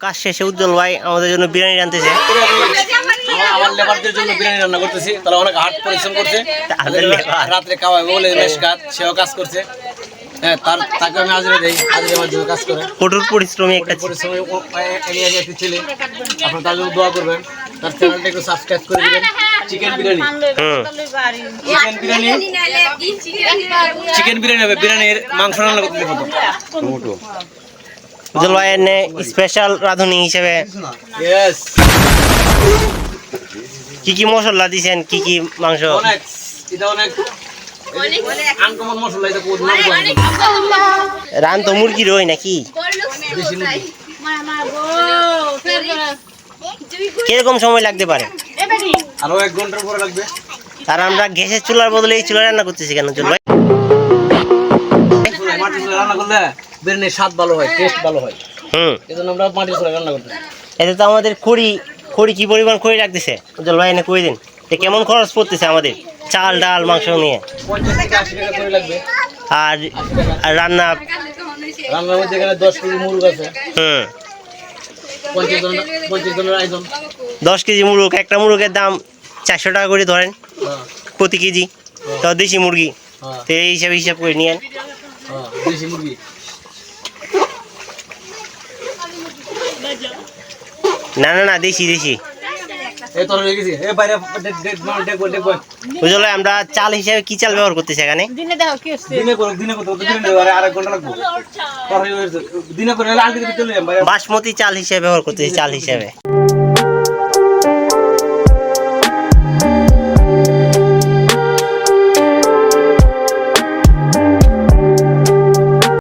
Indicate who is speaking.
Speaker 1: কাজ শেষে উজ্জ্বল ভাই আমাদের জন্য বিরিয়ানি
Speaker 2: আমার- আমার লেবারদের জন্য বিরিয়ানি রান্না করতেছি। তারা অনেক হার্ড পরিশ্রম করছে।
Speaker 1: তাদের লেবার।
Speaker 2: রাত্রে খাওয়াই বলে বেশ কাজ সেও কাজ করছে। হ্যাঁ তার তাকে আমি হাজিরা দেই। হাজিরা আমার জন্য কাজ করে।
Speaker 1: কঠোর পরিশ্রমী একটা ছে-
Speaker 2: পরিশ্রমী ও- এ- এরিয়া একটি ছেলে। আপনার তার জন্য দোয়া করবেন। তার চ্যানেলটা একটু সাবস্ক্রাইব করে দিবেন। চিকেন বিরিয়ানি।
Speaker 1: হুম।
Speaker 2: চিকেন বিরিয়ানি। চিকেন বিরিয়ানি হবে বিরিয়ানির মাংস রান্না করতে
Speaker 1: এনে স্পেশাল রাঁধুনি হিসেবে। কি কি মশলা দিছেন? কি কি মাংস? রান তো মুরগি হয় নাকি? কীরকম সময় লাগতে পারে?
Speaker 2: আরও এক ঘণ্টার পরে লাগবে।
Speaker 1: আর আমরা গ্যাসের চুলার বদলে এই চুলা রান্না করতেছি কেন
Speaker 2: চুলায় রান্না করলে বিরিয়ানির স্বাদ ভালো হয় টেস্ট ভালো হয়।
Speaker 1: হুম।
Speaker 2: এজন্য আমরা মাটির চুলায় রান্না করতে
Speaker 1: এতে তো আমাদের খড়ি খড়ি কি পরিমাণ খড়ি লাগতেছে উজ্জ্বল ভাই এনে কই দিন। এ কেমন খরচ পড়তেছে আমাদের? চাল ডাল মাংস নিয়ে।
Speaker 2: পঞ্চাশ থেকে আশি টাকা করে লাগবে।
Speaker 1: আর আর রান্না?
Speaker 2: রান্নার মধ্যে এখানে দশ কেজি মুরগ আছে।
Speaker 1: হুম।
Speaker 2: পঞ্চাশ জন পঞ্চাশ জনের আয়োজন।
Speaker 1: দশ কেজি মুরগ একটা মুরগের দাম চারশো টাকা করে ধরেন।
Speaker 2: হ্যাঁ।
Speaker 1: প্রতি কেজি। তো দেশি মুরগি।
Speaker 2: হ্যাঁ।
Speaker 1: তো এই হিসাবে হিসাব করে নিয়েন।
Speaker 2: হ্যাঁ দেশি মুরগি।
Speaker 1: না না না দেশি দেশি আমরা চাল হিসাবে কি চাল ব্যবহার করতেছি এখানে?
Speaker 2: দিনে করো দিনে করো দিনে নেই আরে আরেক ঘণ্টা লাগবে। তোর গেছে। দিনে করে আলটি দিতে চলে যাম বাইরে।
Speaker 1: বাসমতি চাল হিসেবে ব্যবহার করতেছি চাল হিসাবে।